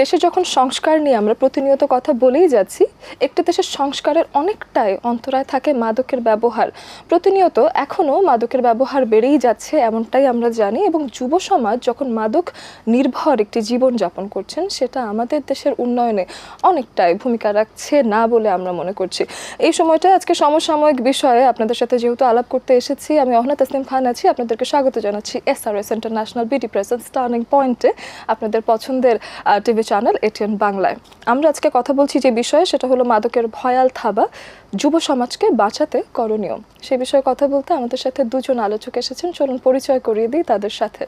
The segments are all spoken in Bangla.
দেশে যখন সংস্কার নিয়ে আমরা প্রতিনিয়ত কথা বলেই যাচ্ছি, একটি দেশের সংস্কারের অনেকটাই অন্তরায় থাকে মাদকের ব্যবহার। প্রতিনিয়ত এখনও মাদকের ব্যবহার বেড়েই যাচ্ছে এমনটাই আমরা জানি এবং যুব সমাজ যখন মাদক নির্ভর একটি জীবন যাপন করছেন, সেটা আমাদের দেশের উন্নয়নে অনেকটাই ভূমিকা রাখছে না বলে আমরা মনে করছি। এই সময়টা আজকে সমসাময়িক বিষয়ে আপনাদের সাথে যেহেতু আলাপ করতে এসেছি, আমি অহনা তাসনিম খান আছি, আপনাদেরকে স্বাগত জানাচ্ছি S R S international BD presence turning পয়েন্টে। আপনাদের পছন্দের টিভি চ্যানেল এটিএন বাংলায়। আমরা আজকে কথা বলছি যে বিষয়ে সেটা হলো মাদকের ভয়াল থাবা যুব সমাজকে বাঁচাতে করণীয়। সে বিষয়ে কথা বলতে আমাদের সাথে দুজন আলোচক এসেছেন। চলুন পরিচয় করিয়ে দিই তাদের সাথে।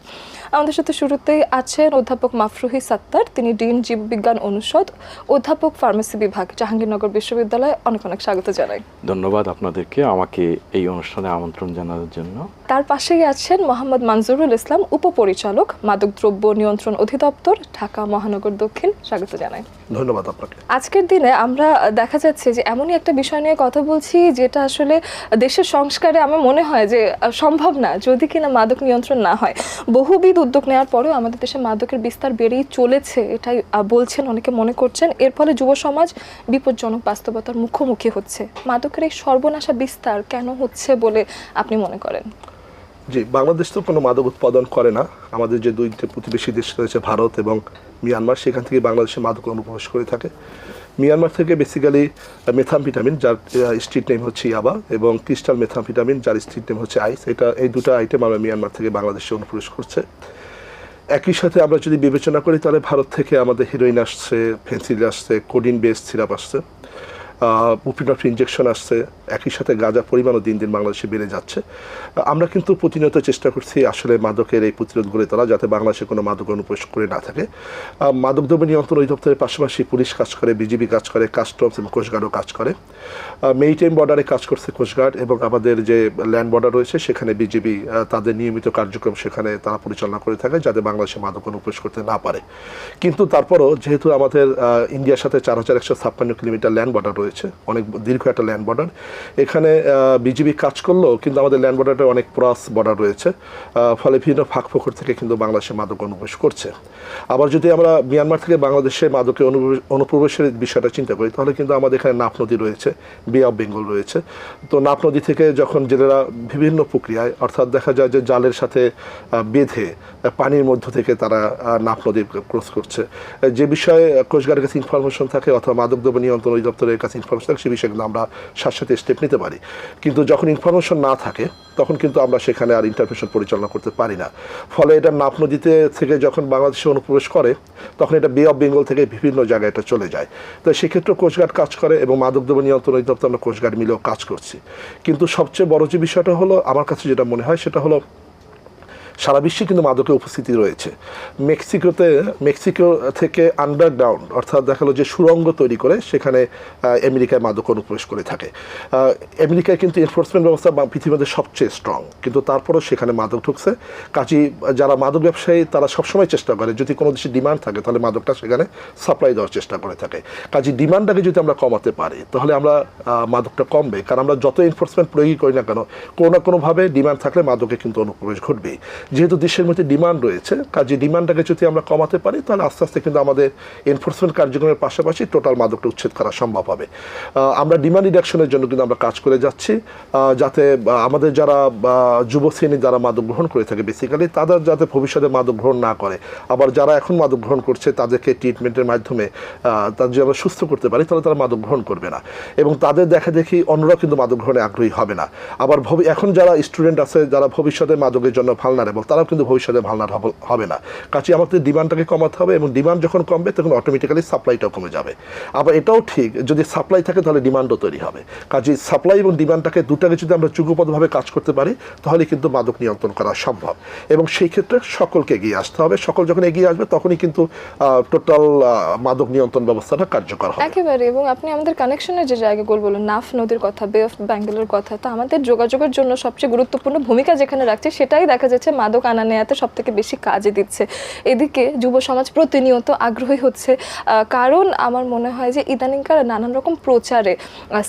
আমাদের সাথে শুরুতেই আছেন অধ্যাপক মাফরুহি সাত্তার। তিনি ডিন জীববিজ্ঞান অনুষদ অধ্যাপক ফার্মেসি বিভাগ জাহাঙ্গীরনগর বিশ্ববিদ্যালয়ে অনেক অনেক স্বাগত জানাই। ধন্যবাদ আপনাদেরকে আমাকে এই অনুষ্ঠানে আমন্ত্রণ জানানোর জন্য। তার পাশেই আছেন মোহাম্মদ মানজুরুল ইসলাম উপপরিচালক মাদকদ্রব্য নিয়ন্ত্রণ অধিদপ্তর ঢাকা মহানগর দক্ষিণ স্বাগত জানাই। ধন্যবাদ আপনাকে। আজকের দিনে আমরা দেখা যাচ্ছে যে এমনই একটা বিষয় নিয়ে কথা বলছি যেটা আসলে দেশের সংস্কারে আমার মনে হয় যে সম্ভব না যদি কিনা মাদক নিয়ন্ত্রণ না হয়। বহুবিধ উদ্যোগ নেওয়ার পরেও আমাদের দেশে মাদকের বিস্তার বেড়েই চলেছে এটাই বলছেন অনেকে মনে করছেন। এর ফলে যুব সমাজ বিপজ্জনক বাস্তবতার মুখোমুখি হচ্ছে। মাদকের এই সর্বনাশা বিস্তার কেন হচ্ছে বলে আপনি মনে করেন? জি বাংলাদেশ তো কোনো মাদক উৎপাদন করে না। আমাদের যে দুইটি প্রতিবেশী দেশ রয়েছে ভারত এবং মিয়ানমার, সেখান থেকে বাংলাদেশে মাদক অনুপ্রবেশ করে থাকে। মিয়ানমার থেকে বেসিক্যালি মেথামফিটামিন যার স্ট্রিট নেম হচ্ছে ইয়াবা, এবং ক্রিস্টাল মেথামফিটামিন যার স্ট্রিট নেম হচ্ছে আইস এটা, এই দুটো আইটেম আমরা মিয়ানমার থেকে বাংলাদেশে অনুপ্রবেশ করছে। একই সাথে আমরা যদি বিবেচনা করি, তাহলে ভারত থেকে আমাদের হিরোইন আসছে ফেন্সিল আসছে কোডিন বেস সিরাপ আসছে বুপিনফ ইঞ্জেকশন আসছে একই সাথে গাঁজার পরিমাণও দিন দিন বাংলাদেশে বেড়ে যাচ্ছে। আমরা কিন্তু প্রতিনিয়ত চেষ্টা করছি আসলে মাদকের এই প্রতিরোধ গড়ে তোলা যাতে বাংলাদেশে কোনো মাদক অনুপ্রবেশ করে না থাকে। মাদকদ্রব্য নিয়ন্ত্রণ অধিদপ্তরের পাশাপাশি পুলিশ কাজ করে, বিজিবি কাজ করে, কাস্টমস এবং কোস্টগার্ডও কাজ করে। মেইটেম বর্ডারে কাজ করছে কোস্টগার্ড এবং আমাদের যে ল্যান্ড বর্ডার রয়েছে সেখানে বিজিবি তাদের নিয়মিত কার্যক্রম সেখানে তারা পরিচালনা করে থাকে যাতে বাংলাদেশে মাদক অনুপ্রবেশ করতে না পারে। কিন্তু তারপরও যেহেতু আমাদের ইন্ডিয়ার সাথে চার হাজার একশো ছাপ্পান্ন কিলোমিটার ল্যান্ড বর্ডার রয়েছে, অনেক দীর্ঘ একটা ল্যান্ড বর্ডার এখানে বিজিবি কাজ করলেও কিন্তু আমাদের ল্যান্ড বর্ডারে অনেক ক্রস বর্ডার রয়েছে। ফলে বিভিন্ন ফাঁক ফোকর থেকে কিন্তু বাংলাদেশে মাদক অনুপ্রবেশ করছে। আবার যদি আমরা মিয়ানমার থেকে বাংলাদেশে মাদকে অনুপ্রবেশের বিষয়টা চিন্তা করি, তাহলে কিন্তু আমাদের এখানে নাপ নদী রয়েছে বে অফ বেঙ্গল রয়েছে। তো নাপ নদী থেকে যখন জেলেরা বিভিন্ন প্রক্রিয়ায়, অর্থাৎ দেখা যায় যে জালের সাথে বেঁধে পানির মধ্য থেকে তারা নাপ নদী ক্রস করছে। যে বিষয়ে কোস্টগার্ডের কাছে ইনফরমেশন থাকে, অথবা মাদক মাদকদ্রব্য নিয়ন্ত্রণ অধিদপ্তরের কাছে ইনফরমেশন থাকে, সে বিষয়ে আমরা সাথে স্টেপ নিতে পারি। কিন্তু যখন ইনফরমেশন না থাকে, তখন কিন্তু আমরা সেখানে আর ইন্টারভেনশন পরিচালনা করতে পারি না। ফলে এটা নাপ নদীতে থেকে যখন বাংলাদেশে অনুপ্রবেশ করে, তখন এটা বে অফ বেঙ্গল থেকে বিভিন্ন জায়গায় এটা চলে যায়। তো সেক্ষেত্রে কোস্টগার্ড কাজ করে এবং মাদকদ্রব্য নিয়ন্ত্রণ অধিদপ্তর আমরা কোস্টগার্ড মিলেও কাজ করছি। কিন্তু সবচেয়ে বড় যে বিষয়টা হলো, আমার কাছে যেটা মনে হয়, সেটা হলো সারা বিশ্বে কিন্তু মাদকের উপস্থিতি রয়েছে। মেক্সিকোতে, মেক্সিকো থেকে আন্ডারগ্রাউন্ড অর্থাৎ দেখাল যে সুড়ঙ্গ তৈরি করে সেখানে আমেরিকায় মাদক অনুপ্রবেশ করে থাকে। আমেরিকায় কিন্তু এনফোর্সমেন্ট ব্যবস্থা পৃথিবীর সবচেয়ে স্ট্রং কিন্তু তারপরেও সেখানে মাদক ঢুকছে। কাজী যারা মাদক ব্যবসায়ী, তারা সবসময় চেষ্টা করে, যদি কোনো দেশে ডিমান্ড থাকে, তাহলে মাদকটা সেখানে সাপ্লাই দেওয়ার চেষ্টা করে থাকে। কাজী ডিমান্ডটাকে যদি আমরা কমাতে পারি, তাহলে আমরা মাদকটা কমবে। কারণ আমরা যত এনফোর্সমেন্ট প্রয়োগই করি না কেন, কোনো না কোনোভাবে ডিমান্ড থাকলে মাদকে কিন্তু অনুপ্রবেশ ঘটবেই। যেহেতু দেশের মধ্যে ডিমান্ড রয়েছে, কাজে ডিমান্ডটাকে যদি আমরা কমাতে পারি, তাহলে আস্তে আস্তে কিন্তু আমাদের এনফোর্সমেন্ট কার্যক্রমের পাশাপাশি টোটাল মাদকটা উচ্ছেদ করা সম্ভব হবে। আমরা ডিমান্ড রিডাকশনের জন্য কিন্তু আমরা কাজ করে যাচ্ছি যাতে আমাদের যারা যুব শ্রেণি যারা মাদক গ্রহণ করে থাকে বেসিক্যালি তাদের যাতে ভবিষ্যতে মাদক গ্রহণ না করে। আবার যারা এখন মাদক গ্রহণ করছে, তাদেরকে ট্রিটমেন্টের মাধ্যমে তাদের যদি আমরা সুস্থ করতে পারি, তাহলে তারা মাদক গ্রহণ করবে না। এবং তাদের দেখা দেখি অন্যরা কিন্তু মাদক গ্রহণে আগ্রহী হবে না। আবার এখন যারা স্টুডেন্ট আছে, যারা ভবিষ্যতে মাদকের জন্য ভালনারেবল তারাও কিন্তু ভবিষ্যতে ভালনার হবে না। কাজে আমাদের ডিমান্ডটাকে কমাতে হবে এবং ডিমান্ড যখন কমবে, তখন অটোমেটিক্যালি সাপ্লাইটাও কমে যাবে। আবার এটাও ঠিক, যদি সাপ্লাই থাকে তাহলে ডিমান্ডও তৈরি হবে। কাজে সাপ্লাই এবং ডিমান্ডটাকে দুটাকে যদি আমরা যুগপথভাবে কাজ করতে পারি, তাহলে কিন্তু মাদক নিয়ন্ত্রণ করা সম্ভব। এবং সেই ক্ষেত্রে সকলকে এগিয়ে আসতে হবে। সকল যখন এগিয়ে আসবে, তখনই কিন্তু টোটাল মাদক নিয়ন্ত্রণ ব্যবস্থাটা কার্যকর হবে। একেবারে, এবং আপনি আমাদের কানেকশনের যে জায়গাগুলো বললেন, নাফ নদীর কথা বে অফ বেঙ্গলের কথা, তা আমাদের যোগাযোগের জন্য সবচেয়ে গুরুত্বপূর্ণ ভূমিকা যেখানে রাখছে, সেটাই দেখা যাচ্ছে মাদক আনা নেয়াতে সব থেকে বেশি কাজে দিচ্ছে। এদিকে যুব সমাজ প্রতিনিয়ত আগ্রহী হচ্ছে কারণ আমার মনে হয় যে ইদানিংকার নানান রকম প্রচারে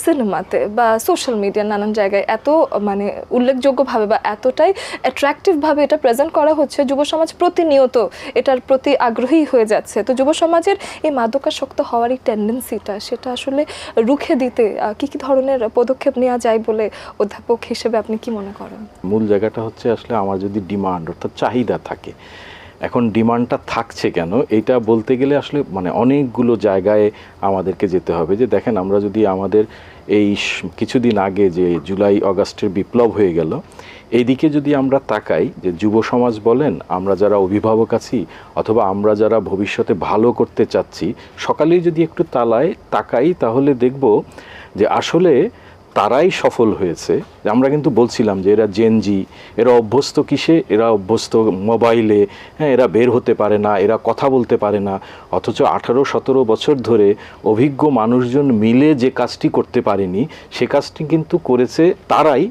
সিনেমাতে বা সোশ্যাল মিডিয়া নানান জায়গায় এত মানে উল্লেখযোগ্যভাবে বা এতটাই অ্যাট্রাকটিভভাবে এটা প্রেজেন্ট করা হচ্ছে, যুব সমাজ প্রতিনিয়ত এটার প্রতি আগ্রহী হয়ে যাচ্ছে। তো যুব সমাজের এই মাদকাসক্ত হওয়ার এই টেন্ডেন্সিটা সেটা আসলে রুখে দিতে কি কি ধরনের পদক্ষেপ নেওয়া যায় বলে অধ্যাপক হিসেবে আপনি কি মনে করেন? মূল জায়গাটা হচ্ছে আসলে আমার যদি ডিমান্ড অর্থাৎ চাহিদা থাকে। এখন ডিমান্ডটা থাকছে কেন? এটা বলতে গেলে আসলে মানে অনেকগুলো জায়গায় আমাদেরকে যেতে হবে। যে দেখেন, আমরা যদি আমাদের এই কিছুদিন আগে যে জুলাই, অগাস্টের বিপ্লব হয়ে গেল, এইদিকে যদি আমরা তাকাই, যে যুব সমাজ বলেন, আমরা যারা অভিভাবক আছি, অথবা আমরা যারা ভবিষ্যতে ভালো করতে চাচ্ছি, সকালেই যদি একটু তালায় তাকাই, তাহলে দেখব যে আসলে তারাই সফল হয়েছে। আমরা কিন্তু বলছিলাম যে এরা জেনজি এরা অভ্যস্ত কিসে? এরা অভ্যস্ত মোবাইলে হ্যাঁ এরা বের হতে পারে না, এরা কথা বলতে পারে না। অথচ আঠারো, সতেরো বছর ধরে অভিজ্ঞ মানুষজন মিলে যে কাজটি করতে পারেনি, সে কাজটি কিন্তু করেছে তারাই,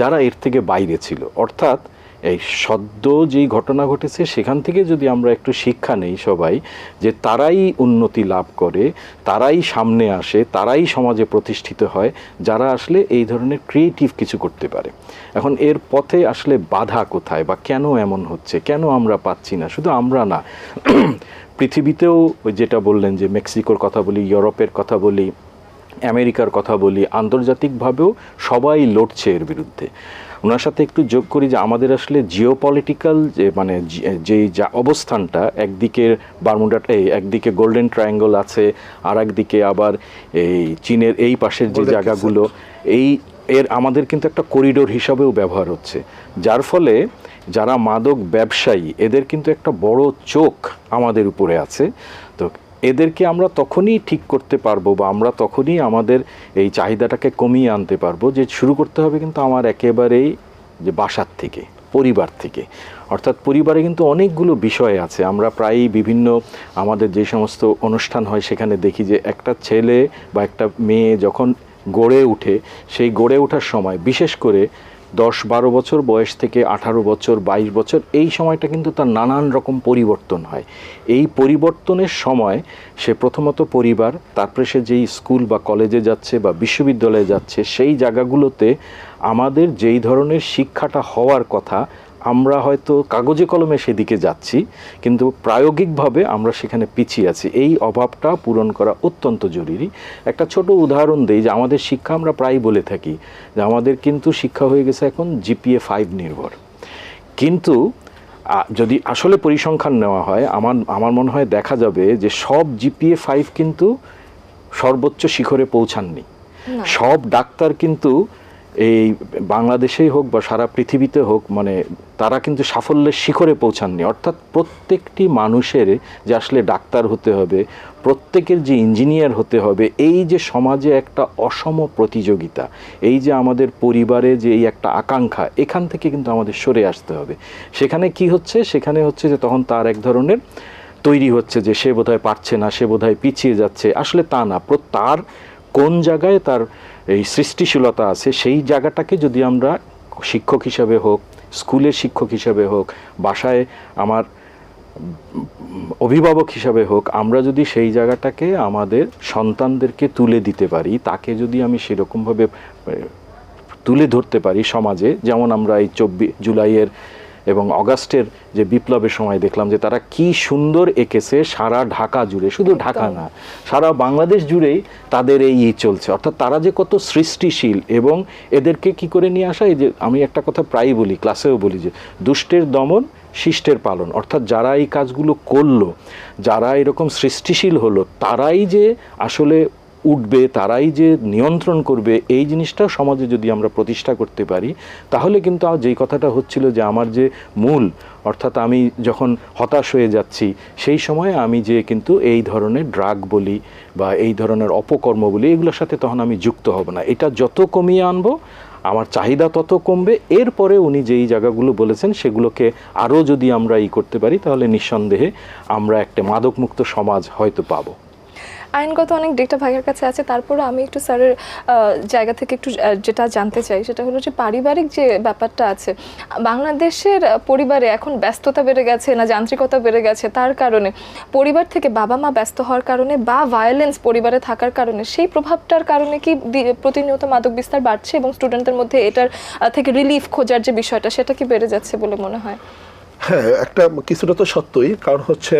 যারা এর থেকে বাইরে ছিল। অর্থাৎ এই সদ্য যেই ঘটনা ঘটেছে, সেখান থেকে যদি আমরা একটু শিক্ষা নেই সবাই, যে তারাই উন্নতি লাভ করে, তারাই সামনে আসে, তারাই সমাজে প্রতিষ্ঠিত হয়, যারা আসলে এই ধরনের ক্রিয়েটিভ কিছু করতে পারে। এখন এর পথে আসলে বাধা কোথায় বা কেন এমন হচ্ছে, কেন আমরা পাচ্ছি না? শুধু আমরা না, পৃথিবীতেও ওই যেটা বললেন যে মেক্সিকোর কথা বলি, ইউরোপের কথা বলি, আমেরিকার কথা বলি, আন্তর্জাতিকভাবেও সবাই লড়ছে এর বিরুদ্ধে। ওনার সাথে একটু যোগ করি যে আমাদের আসলে জিওপলিটিক্যাল যে মানে যে- যেই যা অবস্থানটা একদিকে বারমুডাটা এই একদিকে গোল্ডেন ট্রায়াঙ্গল আছে আর একদিকে আবার এই চীনের এই পাশের যে জায়গাগুলো এই এর আমাদের কিন্তু একটা করিডোর হিসাবেও ব্যবহার হচ্ছে। যার ফলে যারা মাদক ব্যবসায়ী এদের কিন্তু একটা বড় চোখ আমাদের উপরে আছে। এদেরকে আমরা তখনই ঠিক করতে পারব বা আমরা তখনই আমাদের এই চাহিদাটাকে কমিয়ে আনতে পারব যে শুরু করতে হবে কিন্তু আমার একেবারেই যে বাসার থেকে, পরিবার থেকে। অর্থাৎ পরিবারে কিন্তু অনেকগুলো বিষয় আছে। আমরা প্রায়ই বিভিন্ন আমাদের যে সমস্ত অনুষ্ঠান হয় সেখানে দেখি যে একটা ছেলে বা একটা মেয়ে যখন গড়ে উঠে সেই গড়ে ওঠার সময় বিশেষ করে দশ বারো বছর, বয়স থেকে আঠারো বছর, বাইশ বছর, এই সময়টা কিন্তু তার নানান রকম পরিবর্তন হয়। এই পরিবর্তনের সময় সে প্রথমত পরিবার, তারপরে সে যেই স্কুল বা কলেজে যাচ্ছে বা বিশ্ববিদ্যালয়ে যাচ্ছে, সেই জায়গাগুলোতে আমাদের যেই ধরনের শিক্ষাটা হওয়ার কথা আমরা হয়তো কাগজে কলমে সেদিকে যাচ্ছি কিন্তু প্রায়োগিকভাবে আমরা সেখানে পিছিয়ে আছি। এই অভাবটা পূরণ করা অত্যন্ত জরুরি। একটা ছোট উদাহরণ দেই যে আমাদের শিক্ষা আমরা প্রায় বলে থাকি যে আমাদের কিন্তু শিক্ষা হয়ে গেছে এখন জিপিএ ফাইভ নির্ভর। কিন্তু যদি আসলে পরিসংখ্যান নেওয়া হয় আমার আমার মনে হয় দেখা যাবে যে সব জিপিএ ফাইভ কিন্তু সর্বোচ্চ শিখরে পৌঁছাননি। সব ডাক্তার কিন্তু এই বাংলাদেশেই হোক বা সারা পৃথিবীতে হোক মানে তারা কিন্তু সাফল্যের শিখরে পৌঁছাননি। অর্থাৎ প্রত্যেকটি মানুষের যে আসলে ডাক্তার হতে হবে, প্রত্যেকের যে ইঞ্জিনিয়ার হতে হবে, এই যে সমাজে একটা অসম প্রতিযোগিতা, এই যে আমাদের পরিবারে যে এই একটা আকাঙ্ক্ষা, এখান থেকে কিন্তু আমাদের সরে আসতে হবে। সেখানে কি হচ্ছে? সেখানে হচ্ছে যে তখন তার এক ধরনের তৈরি হচ্ছে যে সে বোধহয় পারছে না, সে বোধহয় পিছিয়ে যাচ্ছে। আসলে তা না তার কোন জায়গায় তার এই সৃষ্টিশীলতা আছে, সেই জায়গাটাকে যদি আমরা শিক্ষক হিসাবে হোক, স্কুলের শিক্ষক হিসাবে হোক, বাসায় আমার অভিভাবক হিসাবে হোক, আমরা যদি সেই জায়গাটাকে আমাদের সন্তানদেরকে তুলে দিতে পারি, তাকে যদি আমি সেরকমভাবে তুলে ধরতে পারি সমাজে, যেমন আমরা এই চব্বিশ জুলাইয়ের এবং অগাস্টের যে বিপ্লবের সময় দেখলাম যে তারা কি সুন্দর এঁকেছে সারা ঢাকা জুড়ে। শুধু ঢাকা না সারা বাংলাদেশ জুড়েই তাদের এই ই চলছে। অর্থাৎ তারা যে কত সৃষ্টিশীল এবং এদেরকে কি করে নিয়ে আসা এই যে আমি একটা কথা প্রায়ই বলি ক্লাসেও বলি যে দুষ্টের দমন শিষ্টের পালন। অর্থাৎ যারা এই কাজগুলো করল যারা এরকম সৃষ্টিশীল হলো তারাই যে আসলে উঠবে, তারাই যে নিয়ন্ত্রণ করবে, এই জিনিসটাও সমাজে যদি আমরা প্রতিষ্ঠা করতে পারি, তাহলে কিন্তু যেই কথাটা হচ্ছিল যে আমার যে মূল, অর্থাৎ আমি যখন হতাশ হয়ে যাচ্ছি, সেই সময় আমি যে কিন্তু এই ধরনের ড্রাগ বলি বা এই ধরনের অপকর্ম বলি, এগুলোর সাথে তখন আমি যুক্ত হব না। এটা যত কমিয়ে আনব, আমার চাহিদা তত কমবে, এরপরে উনি যেই জায়গাগুলো বলেছেন, সেগুলোকে আরও যদি আমরা ই করতে পারি, তাহলে নিঃসন্দেহে আমরা একটা মাদকমুক্ত সমাজ হয়তো পাবো। আইনগত অনেক ডেটা ভাইয়ের কাছে আছে তারপরে আমি একটু স্যারের জায়গা থেকে একটু যেটা জানতে চাই, সেটা হলো যে পারিবারিক যে ব্যাপারটা আছে, বাংলাদেশের পরিবারে এখন ব্যস্ততা বেড়ে গেছে না যান্ত্রিকতা বেড়ে গেছে, তার কারণে পরিবার থেকে বাবা মা ব্যস্ত হওয়ার কারণে বা ভায়োলেন্স পরিবারে থাকার কারণে সেই প্রভাবটার কারণে কি প্রতিনিয়ত মাদক বিস্তার বাড়ছে এবং স্টুডেন্টদের মধ্যে এটার থেকে রিলিফ খোঁজার যে বিষয়টা, সেটা কি বেড়ে যাচ্ছে বলে মনে হয়? হ্যাঁ একটা কিছুটা তো সত্যই কারণ হচ্ছে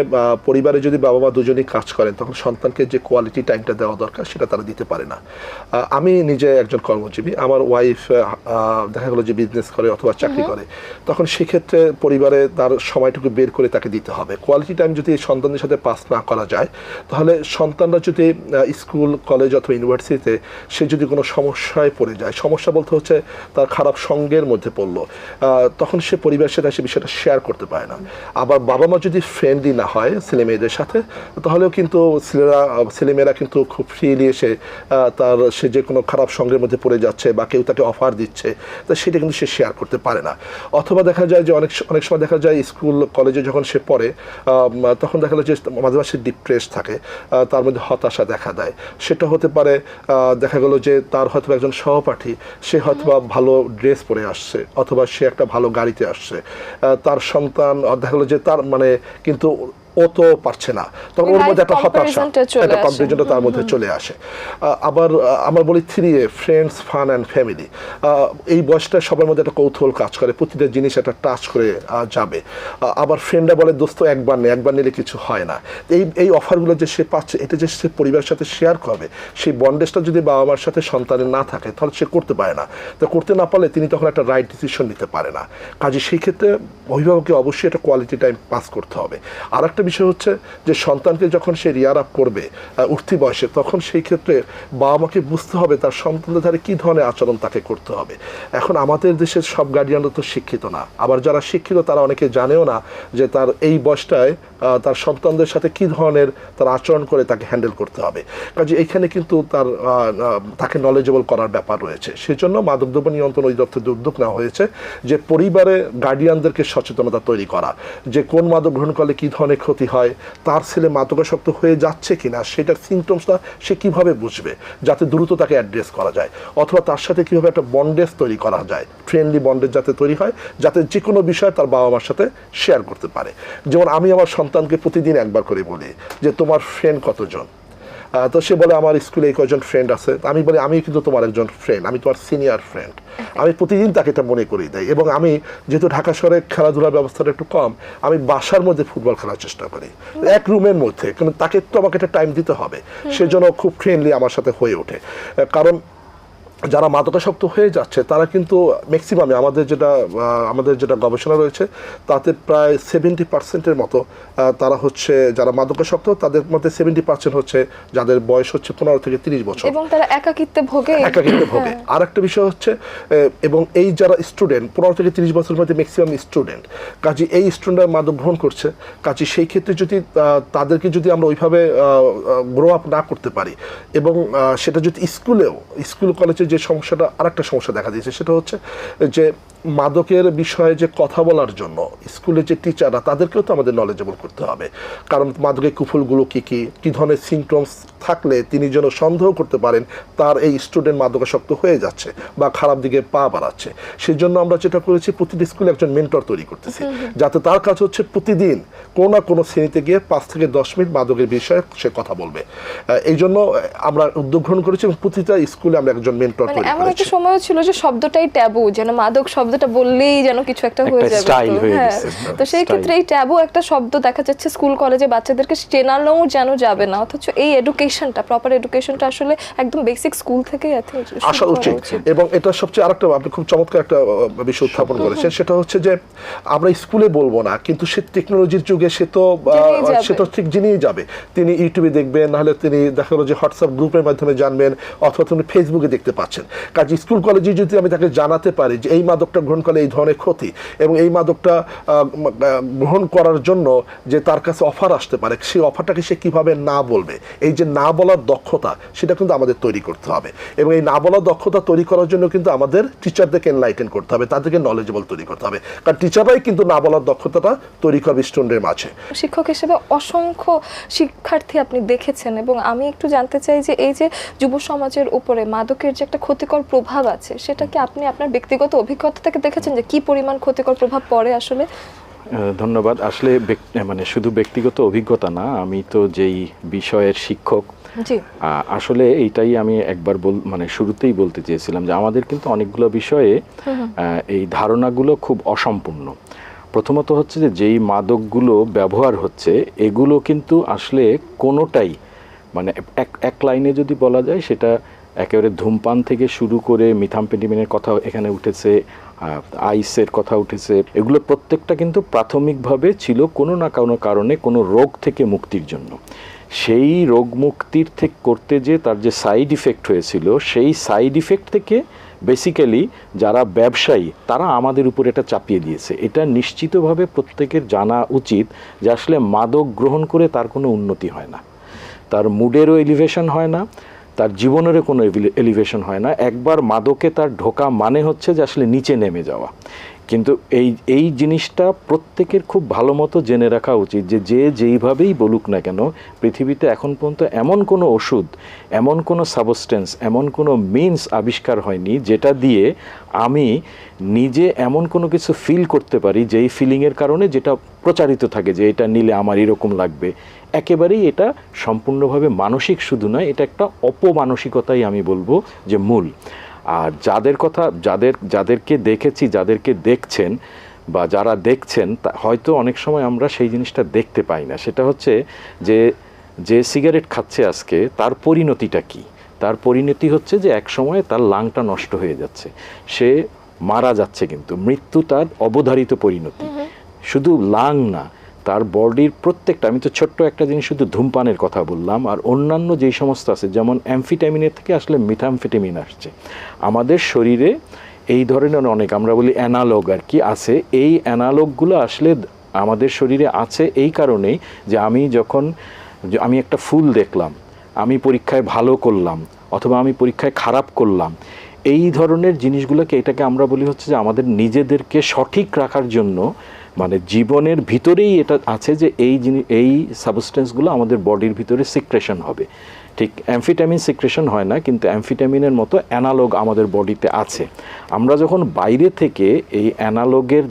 পরিবারে যদি বাবা মা দুজনেই কাজ করেন তখন সন্তানকে যে কোয়ালিটি টাইমটা দেওয়া দরকার সেটা তারা দিতে পারে না। আমি নিজে একজন কর্মজীবী আমার ওয়াইফ দেখা গেলো যে বিজনেস করে অথবা চাকরি করে তখন সেক্ষেত্রে পরিবারে তার সময়টুকু বের করে তাকে দিতে হবে। কোয়ালিটি টাইম যদি সন্তানদের সাথে পাস না করা যায় তাহলে সন্তানরা যদি স্কুল কলেজ অথবা ইউনিভার্সিটিতে সে যদি কোনো সমস্যায় পড়ে যায় সমস্যা বলতে হচ্ছে তার খারাপ সঙ্গের মধ্যে পড়ল তখন সে পরিবারের সাথে সে বিষয়টা শেয়ার করতে পারে না। আবার বাবা মা যদি ফ্রেন্ডলি না হয় ছেলে মেয়েদের সাথে, তাহলেও কিন্তু ছেলেরা, ছেলেমেয়েরা কিন্তু খুব ফ্রিলি এসে তার সে যে কোনো খারাপ সঙ্গের মধ্যে পড়ে যাচ্ছে বা কেউ তাকে অফার দিচ্ছে, তা সেটা কিন্তু সে শেয়ার করতে পারে না। অথবা দেখা যায় যে অনেক অনেক সময় দেখা যায় স্কুল কলেজে যখন সে পড়ে তখন দেখা যায় যে মাঝে মাঝে ডিপ্রেস থাকে তার মধ্যে হতাশা দেখা দেয়। সেটা হতে পারে দেখা গেল যে তার হয়তো একজন সহপাঠী, সে হয়তো ভালো ড্রেস পরে আসছে, অথবা সে একটা ভালো গাড়িতে আসছে তার সন্তান দেখা গেলো যে তার মানে কিন্তু ও তো পারছে না। তখন ওর মধ্যে একটা হতাশা। চলে একটা আসে। কম্পারিজনটা তার মধ্যে চলে আসে। আবার আমরা বলি three a friends fun and family এই বয়সটা সবার মধ্যে একটা কৌতূহল কাজ করে। প্রতিটা জিনিস একটা টাচ করে যাবে। আবার ফ্রেন্ডরা বলে দোস্ত একবার নেই একবার নিলে কিছু হয় না। এই এই অফারগুলো যে সে পাচ্ছে এটা যে সে পরিবারের সাথে শেয়ার করবে সেই বন্ডেজটা যদি বাবা মার সাথে সন্তানের না থাকে তাহলে সে করতে পারে না। তো করতে না পারলে তিনি তখন একটা রাইট ডিসিশন নিতে পারে না। কাজে সেই ক্ষেত্রে অভিভাবককে অবশ্যই একটা কোয়ালিটি টাইম পাস করতে হবে। আর একটা বিষয় হচ্ছে যে সন্তানকে যখন সে রিয়ার আপ করবে উঠতি বয়সে, তখন সেই ক্ষেত্রে বাবা মাকে বুঝতে হবে তার সন্তানদের ধারে কী ধরনের আচরণ তাকে করতে হবে। এখন আমাদের দেশের সব গার্ডিয়ানরা তো শিক্ষিত না। আবার যারা শিক্ষিত, তারা অনেকে জানেও না যে তার এই বয়সটায় তার সন্তানদের সাথে কী ধরনের তার আচরণ করে তাকে হ্যান্ডেল করতে হবে। কাজে এখানে কিন্তু তার তাকে নলেজেবল করার ব্যাপার রয়েছে। সেজন্য মাদকদ্রব্য নিয়ন্ত্রণ অধিদপ্তর উদ্যোগ নেওয়া হয়েছে যে পরিবারে গার্ডিয়ানদেরকে সচেতনতা তৈরি করা। যে কোন মাদক গ্রহণ করলে কী ধরনের ক্ষতি হয়, তার ছেলে মাদকাসক্ত হয়ে যাচ্ছে কিনা সেটার সিমটমসটা সে কীভাবে বুঝবে? যাতে দ্রুত তাকে অ্যাড্রেস করা যায়। অথবা তার সাথে কীভাবে একটা বন্ডেজ তৈরি করা যায়। ফ্রেন্ডলি বন্ডেজ যাতে তৈরি হয়, যাতে যে কোনো বিষয় তার বাবা মার সাথে শেয়ার করতে পারে। যেমন আমি আমার সন্তানকে প্রতিদিন একবার করে বলি যে, তোমার ফ্রেন্ড কতজন? তো সে বলে আমার স্কুলে এই কয়জন ফ্রেন্ড আছে? আমি বলি আমি কিন্তু তোমার একজন ফ্রেন্ড আমি তোমার সিনিয়র ফ্রেন্ড আমি প্রতিদিন তাকে এটা মনে করিয়ে দেয় এবং আমি যেহেতু ঢাকা শহরে খেলাধুলার ব্যবস্থাটা একটু কম আমি বাসার মধ্যে ফুটবল খেলার চেষ্টা করি। এক রুমের মধ্যে কিন্তু তাকে তো আমাকে একটা টাইম দিতে হবে। সেজন্য খুব ফ্রেন্ডলি আমার সাথে হয়ে ওঠে। কারণ যারা মাদকাসক্ত হয়ে যাচ্ছে তারা কিন্তু ম্যাক্সিমামে আমাদের যেটা আমাদের যেটা গবেষণা রয়েছে তাতে প্রায় সেভেন্টি পার্সেন্টের মতো তারা হচ্ছে যারা মাদকাসক্ত তাদের মধ্যে সেভেন্টি পার্সেন্ট হচ্ছে যাদের বয়স হচ্ছে পনেরো থেকে তিরিশ বছর। এবং তারা একাকিত্বে ভোগে। একাকিত্বে ভোগে। হ্যাঁ। আর একটা বিষয় হচ্ছে এবং এই যারা স্টুডেন্ট পনেরো থেকে তিরিশ বছরের মধ্যে ম্যাক্সিমাম স্টুডেন্ট কাজে এই স্টুডেন্টরা মাদক গ্রহণ করছে কাজে সেই ক্ষেত্রে যদি তাদেরকে যদি আমরা ওইভাবে গ্রো আপ না করতে পারি এবং সেটা যদি স্কুলেও স্কুল কলেজে যে সমস্যাটা আরেকটা সমস্যা দেখা দিয়েছে সেটা হচ্ছে যে মাদকের বিষয়ে যে কথা বলার জন্য স্কুলে যে টিচাররা তাদেরকেও তো আমাদের নলেজেবল করতে হবে। কারণ মাদকের কুফলগুলো কী কী কী ধরনের সিমটমস থাকলে তিনি যেন সন্দেহ করতে পারেন তার এই স্টুডেন্ট মাদকাসক্ত হয়ে যাচ্ছে বা খারাপ দিকে পা বাড়াচ্ছে। সেই জন্য আমরা যেটা করেছি প্রতিটি স্কুলে একজন মেন্টর তৈরি করতেছি। যাতে তার কাজ হচ্ছে প্রতিদিন কোনো না কোনো শ্রেণীতে গিয়ে পাঁচ থেকে দশ মিনিট মাদকের বিষয়ে সে কথা বলবে। এই জন্য আমরা উদ্যোগ গ্রহণ করেছি এবং প্রতিটা স্কুলে আমরা একজন মেন্টর মানে তৈরি এমন একটা সময় ছিল যে শব্দটাই ট্যাবু যেন মাদক শব্দটা বললেই যেন কিছু একটা হয়ে যাবে তো, হ্যাঁ। তো সেই ক্ষেত্রে এই ট্যাবু একটা শব্দ দেখা যাচ্ছে স্কুল কলেজে বাচ্চাদেরকে চেনানোও যেন যাবে না। অথচ এই এডুকেশনটা প্রপার এডুকেশনটা আসলে একদম বেসিক স্কুল শুরু আসা উচিত। এবং এটা সবচেয়ে আরেকটা আপনি খুব চমৎকার একটা বিষয় উত্থাপন করেছেন। সেটা হচ্ছে যে আমরা স্কুলে বলব না কিন্তু সে টেকনোলজির যুগে সে তো। সে তো ঠিক জেনেই যাবে। তিনি ইউটিউবে দেখবেন নাহলে তিনি দেখা গেলো যে হোয়াটসঅ্যাপ গ্রুপের মাধ্যমে জানবেন অথবা তিনি ফেসবুকে দেখতে পাচ্ছেন। কাজে স্কুল কলেজে যদি আমি তাকে জানাতে পারি যে এই মাদকটা গ্রহণ করলে এই ধরনের ক্ষতি এবং এই মাদকটা গ্রহণ করার জন্য যে তার কাছে অফার আসতে পারে, সেই অফারটাকে সে কীভাবে না বলবে? এই যে না বলার দক্ষতা, সেটা কিন্তু আমাদের তৈরি করতে হবে এবং এই না বলার দক্ষতা তৈরি করার জন্য কিন্তু আমাদের টিচারদেরকে এনলাইটেন করতে হবে, তাদেরকে নলেজেবল তৈরি করতে হবে। কারণ টিচাররাই কিন্তু না বলার দক্ষতাটা তৈরি করবে স্টুডেন্টের মাঝে। শিক্ষক হিসেবে অসংখ্য শিক্ষার্থী আপনি দেখেছেন এবং আমি একটু জানতে চাই যে এই যে যুব সমাজের উপরে মাদকের যে একটা ক্ষতিকর প্রভাব আছে, সেটা কি আপনি আপনার ব্যক্তিগত অভিজ্ঞতা থেকে দেখেছেন যে কি পরিমাণ ক্ষতিকর প্রভাব পড়ে আসলে? ধন্যবাদ। আসলে মানে শুধু ব্যক্তিগত অভিজ্ঞতা না আমি তো যেই বিষয়ের শিক্ষক আসলে এইটাই আমি একবার বল মানে শুরুতেই বলতে চেয়েছিলাম যে আমাদের কিন্তু অনেকগুলো বিষয়ে এই ধারণাগুলো খুব অসম্পূর্ণ। প্রথমত হচ্ছে যে যেই মাদকগুলো ব্যবহার হচ্ছে এগুলো কিন্তু আসলে কোনোটাই মানে এক এক লাইনে যদি বলা যায় সেটা একেবারে ধূমপান থেকে শুরু করে মিথামপেটিমিনের কথা এখানে উঠেছে আইসের কথা উঠেছে। এগুলো প্রত্যেকটা কিন্তু প্রাথমিকভাবে ছিল কোনো না কোনো কারণে কোনো রোগ থেকে মুক্তির জন্য। সেই রোগ মুক্তির থেকে করতে যে তার যে সাইড ইফেক্ট হয়েছিল, সেই সাইড ইফেক্ট থেকে বেসিক্যালি যারা ব্যবসায়ী, তারা আমাদের উপর এটা চাপিয়ে দিয়েছে। এটা নিশ্চিতভাবে প্রত্যেকের জানা উচিত যে আসলে মাদক গ্রহণ করে তার কোনো উন্নতি হয় না। তার মুডেরও এলিভেশন হয় না। তার জীবনেরও কোনো এলিভেশন হয় না। একবার মাদকে তার ঢোকা মানে হচ্ছে যে আসলে নিচে নেমে যাওয়া। কিন্তু এই এই জিনিসটা প্রত্যেকের খুব ভালো মতো জেনে রাখা উচিত যে যে যেইভাবেই বলুক না কেন, পৃথিবীতে এখন পর্যন্ত এমন কোনো ওষুধ, এমন কোনো সাবস্টেন্স এমন কোনো মিনস আবিষ্কার হয়নি যেটা দিয়ে আমি নিজে এমন কোনো কিছু ফিল করতে পারি যেই ফিলিংয়ের কারণে যেটা প্রচারিত থাকে যে এটা নিলে আমার এরকম লাগবে। একেবারেই এটা সম্পূর্ণভাবে মানসিক শুধু নয় এটা একটা অপমানসিকতাই আমি বলব যে মূল। আর যাদের কথা যাদের যাদেরকে দেখেছি যাদেরকে দেখছেন বা যারা দেখছেন তা হয়তো অনেক সময় আমরা সেই জিনিসটা দেখতে পাই না। সেটা হচ্ছে যে যে সিগারেট খাচ্ছে আজকে তার পরিণতিটা কি? তার পরিণতি হচ্ছে যে এক সময় তার লাংটা নষ্ট হয়ে যাচ্ছে। সে মারা যাচ্ছে কিন্তু মৃত্যু তার অবধারিত পরিণতি। শুধু লাং না তার বডির প্রত্যেকটা, আমি তো ছোট্ট একটা জিনিস শুধু ধূমপানের কথা বললাম, আর অন্যান্য যেই সমস্ত আছে, যেমন অ্যামফিটামিনের থেকে আসলে মিথামফিটামিন আসছে। আমাদের শরীরে এই ধরনের অনেক, আমরা বলি অ্যানালগ আর কি, আছে। এই অ্যানালগগুলো আসলে আমাদের শরীরে আছে এই কারণেই যে আমি যখন আমি একটা ফুল দেখলাম, আমি পরীক্ষায় ভালো করলাম, অথবা আমি পরীক্ষায় খারাপ করলাম, এই ধরনের জিনিসগুলোকে এটাকে আমরা বলি হচ্ছে যে আমাদের নিজেদেরকে সঠিক রাখার জন্য মানে জীবনের ভিতরেই এটা আছে যে এই জিনিস এই সাবস্টেন্সগুলো আমাদের বডির ভিতরে সিক্রেশন হবে। ঠিক অ্যামফিটামিন সিক্রেশন হয় না, কিন্তু অ্যামফিটামিনের মতো অ্যানালগ আমাদের বডিতে আছে। আমরা যখন বাইরে থেকে এই অ্যানালগের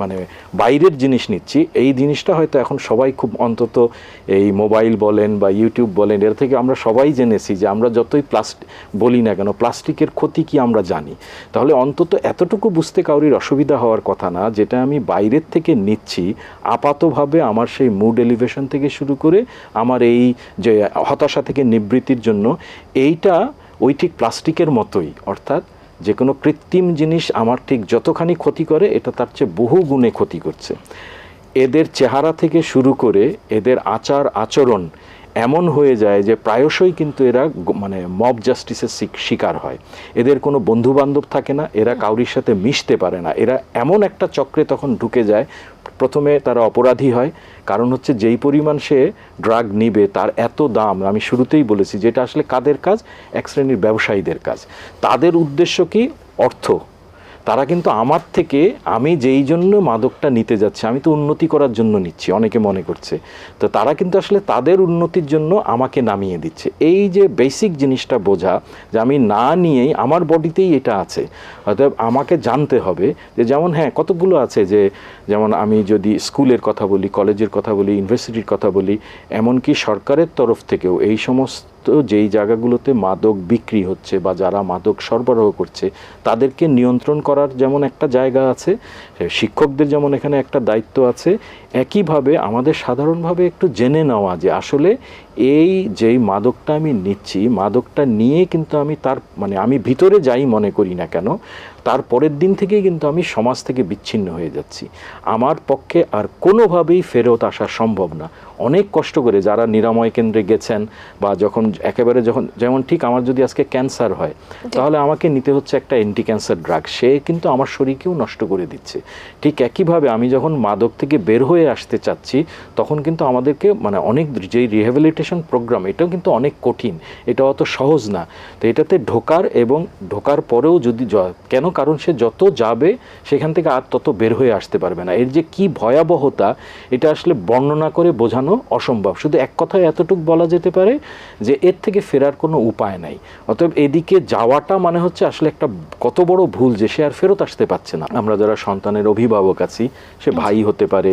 মানে বাইরের জিনিস নিচ্ছি, এই জিনিসটা হয়তো এখন সবাই খুব অন্তত এই মোবাইল বলেন বা ইউটিউব বলেন, এর থেকে আমরা সবাই জেনেছি যে আমরা যতই প্লাস্টিক বলি না কেন, প্লাস্টিকের ক্ষতি কি আমরা জানি? তাহলে অন্তত এতটুকু বুঝতে কাউরির অসুবিধা হওয়ার কথা না, যেটা আমি বাইরের থেকে নিচ্ছি, আপাতভাবে আমার সেই মুড এলিভেশন থেকে শুরু করে আমার এই যে হতাশা থেকে নিবৃত্তির জন্য, এইটা ওই ঠিক প্লাস্টিকের মতোই, অর্থাৎ যে কোনো কৃত্রিম জিনিস আমার ঠিক যতখানি ক্ষতি করে, এটা তার চেয়ে বহু গুণে ক্ষতি করছে। এদের চেহারা থেকে শুরু করে এদের আচার, আচরণ এমন হয়ে যায় যে প্রায়শই কিন্তু এরা মানে মব জাস্টিসের শিকার হয়। এদের কোনো বন্ধু বান্ধব থাকে না, এরা কাউরির সাথে মিশতে পারে না। এরা এমন একটা চক্রে তখন ঢুকে যায়, প্রথমে তারা অপরাধী হয় কারণ হচ্ছে যেই পরিমাণ সে ড্রাগ নিবে, তার এত দাম, আমি শুরুতেই বলেছি, যেটা আসলে কাদের কাজ? এক শ্রেণির ব্যবসায়ীদের কাজ। তাদের উদ্দেশ্য কি? অর্থ। তারা কিন্তু আমার থেকে, আমি যেই জন্য মাদকটা নিতে যাচ্ছি, আমি তো উন্নতি করার জন্য নিচ্ছি, অনেকে মনে করছে। তো তারা কিন্তু আসলে তাদের উন্নতির জন্য আমাকে নামিয়ে দিচ্ছে। এই যে বেসিক জিনিসটা বোঝা, যে আমি না নিয়েই, আমার বডিতেই এটা আছে। অতএব আমাকে জানতে হবে যে যেমন হ্যাঁ কতগুলো আছে যে যেমন আমি যদি স্কুলের কথা বলি, কলেজের কথা বলি, ইউনিভার্সিটির কথা বলি, এমনকি সরকারের তরফ থেকেও এই সমস্ত যেই জায়গাগুলোতে মাদক বিক্রি হচ্ছে বা যারা মাদক সরবরাহ করছে, তাদেরকে নিয়ন্ত্রণ করার যেমন একটা জায়গা আছে, শিক্ষকদের যেমন এখানে একটা দায়িত্ব আছে, একইভাবে আমাদের সাধারণভাবে একটু জেনে নেওয়া যে আসলে এই যেই মাদকটা আমি নিচ্ছি, মাদকটা নিয়ে কিন্তু আমি তার মানে আমি ভিতরে যাই মনে করি না কেন, তার পরের দিন থেকেই কিন্তু আমি সমাজ থেকে বিচ্ছিন্ন হয়ে যাচ্ছি। আমার পক্ষে আর কোনোভাবেই ফেরত আসা সম্ভব না। অনেক কষ্ট করে যারা নিরাময় কেন্দ্রে গেছেন বা যখন একেবারে যখন যেমন ঠিক আমার যদি আজকে ক্যান্সার হয় তাহলে আমাকে নিতে হচ্ছে একটা অ্যান্টি ক্যান্সার ড্রাগ সে কিন্তু আমার শরীরকেও নষ্ট করে দিচ্ছে। ঠিক একইভাবে আমি যখন মাদক থেকে বের হয়ে আসতে চাচ্ছি তখন কিন্তু আমাদেরকে মানে অনেক যেই রিহ্যাবিলিটেশন প্রোগ্রাম এটাও কিন্তু অনেক কঠিন। এটা অত সহজ না। তো এটাতে ঢোকার এবং ঢোকার পরেও যদি কেন? কারণ সে যত যাবে সেখান থেকে আর তত বের হয়ে আসতে পারবে না। এর যে কি ভয়াবহতা এটা আসলে বর্ণনা করে বোঝানো অসম্ভব। শুধু এক কথায় এতটুকু বলা যেতে পারে যে এর থেকে ফেরার কোনো উপায় নাই। অতএব এদিকে যাওয়াটা মানে হচ্ছে আসলে একটা কত বড় ভুল যে সে আর ফেরত আসতে পারছে না। আমরা যারা সন্তানের অভিভাবক আছি সে ভাই হতে পারে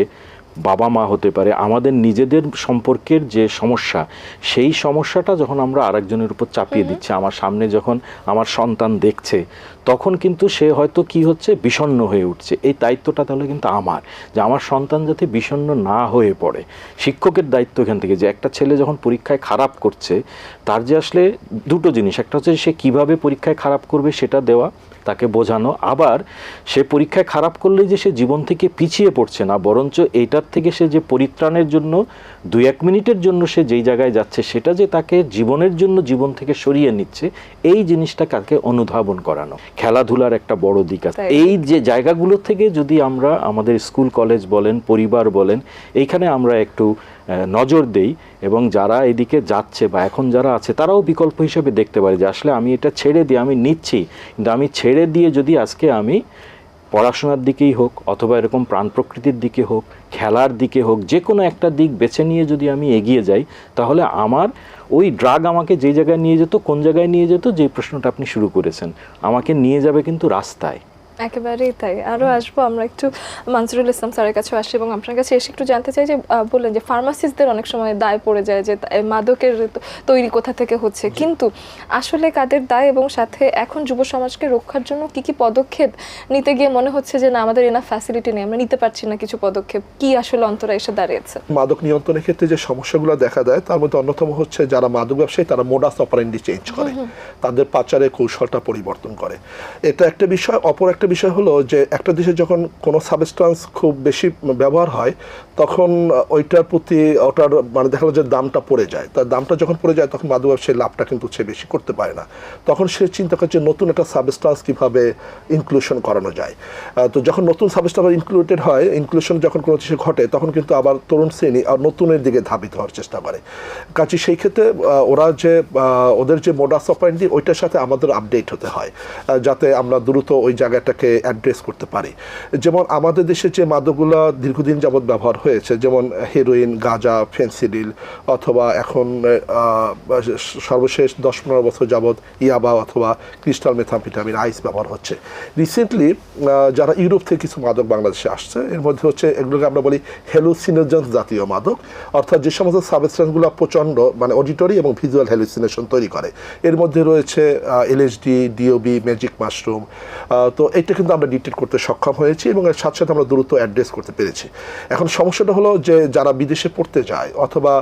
বাবা মা হতে পারে আমাদের নিজেদের সম্পর্কের যে সমস্যা সেই সমস্যাটা যখন আমরা আরেকজনের উপর চাপিয়ে দিচ্ছি আমার সামনে যখন আমার সন্তান দেখছে তখন কিন্তু সে হয়তো কি হচ্ছে? বিষণ্ণ হয়ে উঠছে। এই দায়িত্বটা তাহলে কিন্তু আমার যে আমার সন্তান যাতে বিষণ্ণ না হয়ে পড়ে। শিক্ষকের দায়িত্ব এখান থেকে যে একটা ছেলে যখন পরীক্ষায় খারাপ করছে তার যে আসলে দুটো জিনিস একটা হচ্ছে সে কীভাবে পরীক্ষায় খারাপ করবে সেটা দেওয়া তাকে বোঝানো। আবার সে পরীক্ষায় খারাপ করলে যে সে জীবন থেকে পিছিয়ে পড়ছে না বরঞ্চ এইটার থেকে সে যে পরিত্রাণের জন্য দুই এক মিনিটের জন্য সে যেই জায়গায় যাচ্ছে সেটা যে তাকে জীবনের জন্য জীবন থেকে সরিয়ে নিচ্ছে এই জিনিসটা কাকে অনুধাবন করানো। খেলাধুলার একটা বড় দিক আছে। এই যে জায়গাগুলো থেকে যদি আমরা আমাদের স্কুল কলেজ বলেন পরিবার বলেন এইখানে আমরা একটু নজর দেই এবং যারা এদিকে যাচ্ছে বা এখন যারা আছে, তারাও বিকল্প হিসেবে দেখতে পারে যে আসলে আমি এটা ছেড়ে দিয়ে আমি নিচ্ছি। কিন্তু আমি ছেড়ে দিয়ে যদি আজকে আমি পড়াশোনার দিকেই হোক অথবা এরকম প্রাণ প্রকৃতির দিকে হোক, খেলার দিকে হোক, যে কোনো একটা দিক বেছে নিয়ে যদি আমি এগিয়ে যাই, তাহলে আমার ওই ড্রাগ আমাকে যে জায়গায় নিয়ে যেত, কোন জায়গায় নিয়ে যেত, যে প্রশ্নটা আপনি শুরু করেছেন, আমাকে নিয়ে যাবে কিন্তু রাস্তায়। একেবারেই তাই। আরও আসব আমরা একটু মানসুরুল ইসলাম স্যারের কাছে আসি এবং আপনার কাছে এসে একটু জানতে চাই যে বললেন যে ফার্মাসিস্টদের অনেক সময় দায় পড়ে যায় যে মাদকের তৈরি কোথা থেকে হচ্ছে। কিন্তু আসলে কাদের দায় এবং সাথে এখন যুব সমাজকে রক্ষার জন্য কি কি পদক্ষেপ নিতে গিয়ে মনে হচ্ছে যে না আমাদের এনা ফ্যাসিলিটি নেই আমরা নিতে পারছি না কিছু পদক্ষেপ? কি আসলে অন্তরা এসে দাঁড়িয়েছে? মাদক নিয়ন্ত্রণের ক্ষেত্রে যে সমস্যাগুলো দেখা দেয় তার মধ্যে অন্যতম হচ্ছে যারা মাদক ব্যবসায়ী তারা মোডাস অপারেন্ডি চেঞ্জ করে। তাদের পাচারের কৌশলটা পরিবর্তন করে। এটা একটা বিষয়। অপর একটা বিষয় হলো যে একটা দেশে যখন কোনো সাবস্টান্স খুব বেশি ব্যবহার হয়, তখন ওইটার প্রতি ওটার মানে দেখা যে দামটা পড়ে যায়। তার দামটা যখন পড়ে যায়, তখন মাদক ব্যবসায়ী লাভটা কিন্তু সে বেশি করতে পারে না। তখন সে চিন্তা করছে নতুন একটা সাবস্টান্স কীভাবে ইনক্লুশন করানো যায়। তো যখন নতুন সাবস্টান্স ইনক্লুডেড হয় ইনক্লুশন যখন কোনো কিছু ঘটে, তখন কিন্তু আবার তরুণ শ্রেণি আর নতুনের দিকে ধাবিত হওয়ার চেষ্টা করে। কাজে সেই ক্ষেত্রে ওরা যে ওদের যে মোডাস অপারেন্ডি ওইটার সাথে আমাদের আপডেট হতে হয়। যাতে আমরা দ্রুত ওই জায়গাটাকে অ্যাড্রেস করতে পারি। যেমন আমাদের দেশে যে মাদকগুলো দীর্ঘদিন যাবৎ ব্যবহার হয়েছে, যেমন হেরোইন গাঁজা ফেন্সিডিল অথবা এখন সর্বশেষ দশ পনেরো বছর যাবৎ ইয়াবা অথবা ক্রিস্টাল মেথামফিটামিন আইস ব্যবহার হচ্ছে। রিসেন্টলি যারা ইউরোপ থেকে কিছু মাদক বাংলাদেশে আসছে, এর মধ্যে হচ্ছে এগুলোকে আমরা বলি হ্যালুসিনোজেন্স জাতীয় মাদক। অর্থাৎ যে সমস্ত সাবস্টেন্সগুলো প্রচণ্ড মানে অডিটরি এবং ভিজুয়াল হ্যালুসিনেশন তৈরি করে। এর মধ্যে রয়েছে এলএসডি ডিওবি ম্যাজিক মাশরুম তো এটা কিন্তু আমরা ডিটেক্ট করতে সক্ষম হয়েছি এবং এর সাথে সাথে আমরা দ্রুত অ্যাড্রেস করতে পেরেছি। এখন সমস্যাটা হলো যে যারা বিদেশে পড়তে যায় অথবা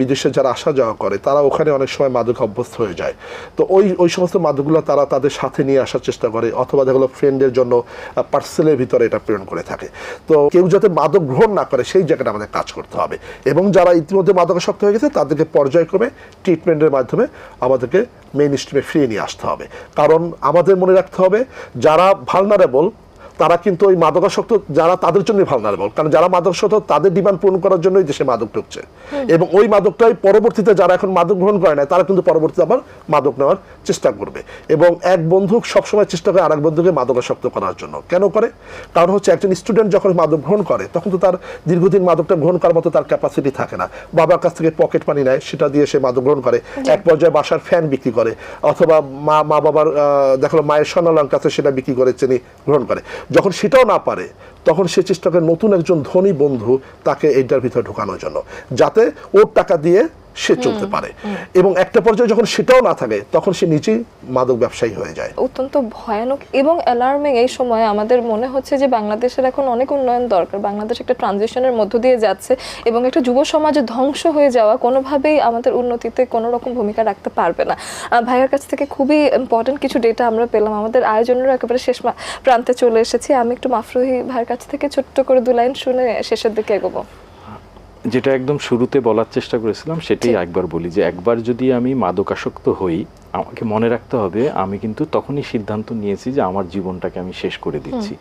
বিদেশে যারা আসা যাওয়া করে, তারা ওখানে অনেক সময় মাদক অভ্যস্ত হয়ে যায়। তো ওই ওই সমস্ত মাদকগুলো তারা তাদের সাথে নিয়ে আসার চেষ্টা করে অথবা দেখা গেলো ফ্রেন্ডের জন্য পার্সেলের ভিতরে এটা প্রেরণ করে থাকে। তো কেউ যাতে মাদক গ্রহণ না করে, সেই জায়গাটা আমাদের কাজ করতে হবে। এবং যারা ইতিমধ্যে মাদকাসক্ত হয়ে গেছে, তাদেরকে পর্যায়ক্রমে ট্রিটমেন্টের মাধ্যমে আমাদেরকে মেইন স্ট্রিমে ফিরিয়ে নিয়ে আসতে হবে। কারণ আমাদের মনে রাখতে হবে, যারা ভালনারেবল তারা কিন্তু ওই মাদকাসক্ত যারা তাদের জন্য ভালনারেবল কারণ যারা মাদকাসক্ত তাদের ডিমান্ড পূরণ করার জন্যই দেশে মাদক ঢুকছে। এবং ওই মাদকটাই পরবর্তীতে যারা এখন মাদক গ্রহণ করে না তারা কিন্তু পরবর্তীতে আবার মাদক নেওয়ার চেষ্টা করবে। এবং এক বন্ধু সবসময় চেষ্টা করে আরেক বন্ধুকে মাদকাসক্ত করার জন্য। কেন করে? কারণ হচ্ছে একজন স্টুডেন্ট যখন মাদক গ্রহণ করে তখন তো তার দীর্ঘদিন মাদকটা গ্রহণ করার মতো তার ক্যাপাসিটি থাকে না। বাবার কাছ থেকে পকেট মানি নেয় সেটা দিয়ে সে মাদক গ্রহণ করে। এক পর্যায়ে বাসার ফ্যান বিক্রি করে অথবা মা মা বাবার দেখল মায়ের স্বর্ণালঙ্কার কাছে সেটা বিক্রি করে চিনি গ্রহণ করে। যখন সেটাও না পারে তখন সে চেষ্টা করে নতুন একজন ধনী বন্ধু তাকে এইটার ভিতরে ঢোকানোর জন্য যাতে ওর টাকা দিয়ে সে চলতে পারে। এবং একটা পর্যায়ে যখন সেটাও না থাকে তখন সে নিজেই মাদক ব্যবসায়ী হয়ে যায়। অত্যন্ত ভয়ানক এবং অ্যালার্মিং এই সময় আমাদের মনে হচ্ছে যে বাংলাদেশের এখন অনেক উন্নয়ন দরকার। বাংলাদেশ একটা ট্রানজিশনের মধ্য দিয়ে যাচ্ছে এবং একটা যুব সমাজ ধ্বংস হয়ে যাওয়া কোনোভাবেই আমাদের উন্নতিতে কোনো রকম ভূমিকা রাখতে পারবে না। ভাইয়ের কাছ থেকে খুবই ইম্পর্টেন্ট কিছু ডেটা আমরা পেলাম। আমাদের আয়োজনেরও একেবারে শেষ প্রান্তে চলে এসেছি। আমি একটু মাফরুহি ভাইয়ের কাছ থেকে ছোট্ট করে দু লাইন শুনে শেষের দিকে এগোবো। যেটা একদম শুরুতে বলার চেষ্টা করেছিলাম সেটাই একবার বলি যে একবার যদি আমি মাদকাসক্ত হই আমাকে মনে রাখতে হবে আমি কিন্তু তখনই সিদ্ধান্ত নিয়েছি যে আমার জীবনটাকে আমি শেষ করে দিচ্ছি।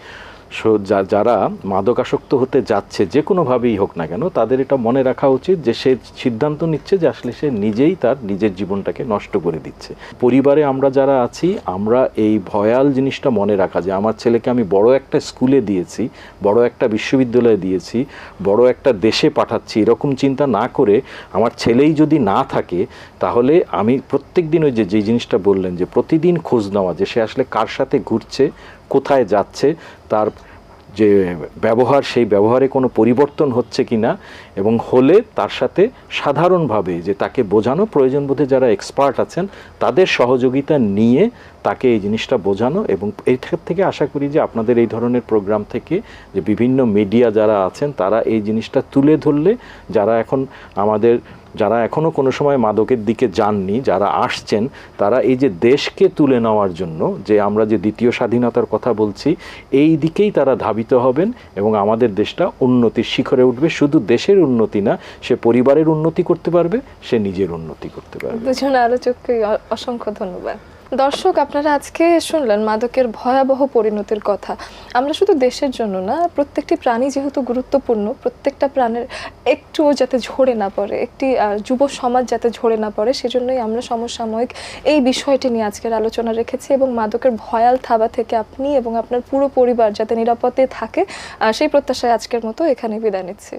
যারা মাদকাসক্ত হতে যাচ্ছে, যে কোনোভাবেই হোক না কেন, তাদের এটা মনে রাখা উচিত যে সে সিদ্ধান্ত নিচ্ছে যে আসলে সে নিজেই তার নিজের জীবনটাকে নষ্ট করে দিচ্ছে। পরিবারে আমরা যারা আছি, আমরা এই ভয়াল জিনিসটা মনে রাখা যে আমার ছেলেকে আমি বড় একটা স্কুলে দিয়েছি, বড় একটা বিশ্ববিদ্যালয়ে দিয়েছি, বড় একটা দেশে পাঠাচ্ছি, এরকম চিন্তা না করে আমার ছেলেই যদি না থাকে, তাহলে আমি প্রত্যেক দিন ওই যে যে জিনিসটা বললেন যে প্রতিদিন খোঁজ নেওয়া যে সে আসলে কার সাথে ঘুরছে কোথায় যাচ্ছে, তার যে ব্যবহার, সেই ব্যবহারে কোনো পরিবর্তন হচ্ছে কি না, এবং হলে তার সাথে সাধারণভাবে যে তাকে বোঝানো প্রয়োজন বোধে যারা এক্সপার্ট আছেন, তাদের সহযোগিতা নিয়ে তাকে এই জিনিসটা বোঝানো এবং এই থেকে আশা করি যে আপনাদের এই ধরনের প্রোগ্রাম থেকে যে বিভিন্ন মিডিয়া যারা আছেন, তারা এই জিনিসটা তুলে ধরলে, যারা এখন আমাদের যারা এখনও কোনো সময় মাদকের দিকে যাননি, যারা আসছেন, তারা এই যে দেশকে তুলে নেওয়ার জন্য, যে আমরা যে দ্বিতীয় স্বাধীনতার কথা বলছি, এই দিকেই তারা ধাবিত হবেন এবং আমাদের দেশটা উন্নতির শিখরে উঠবে। শুধু দেশের উন্নতি না, সে পরিবারের উন্নতি করতে পারবে, সে নিজের উন্নতি করতে পারবে। দুজন আলোচককে অসংখ্য ধন্যবাদ। দর্শক, আপনারা আজকে শুনলেন মাদকের ভয়াবহ পরিণতির কথা। আমরা শুধু দেশের জন্য না, প্রত্যেকটি প্রাণী যেহেতু গুরুত্বপূর্ণ, প্রত্যেকটা প্রাণের একটুও যাতে ঝরে না পড়ে, একটি যুব সমাজ যাতে ঝরে না পড়ে, সেজন্যই আমরা সমসাময়িক এই বিষয়টি নিয়ে আজকের আলোচনা রেখেছি এবং মাদকের ভয়াল থাবা থেকে আপনি এবং আপনার পুরো পরিবার যাতে নিরাপদে থাকে সেই প্রত্যাশায় আজকের মতো এখানে বিদায় নিচ্ছি।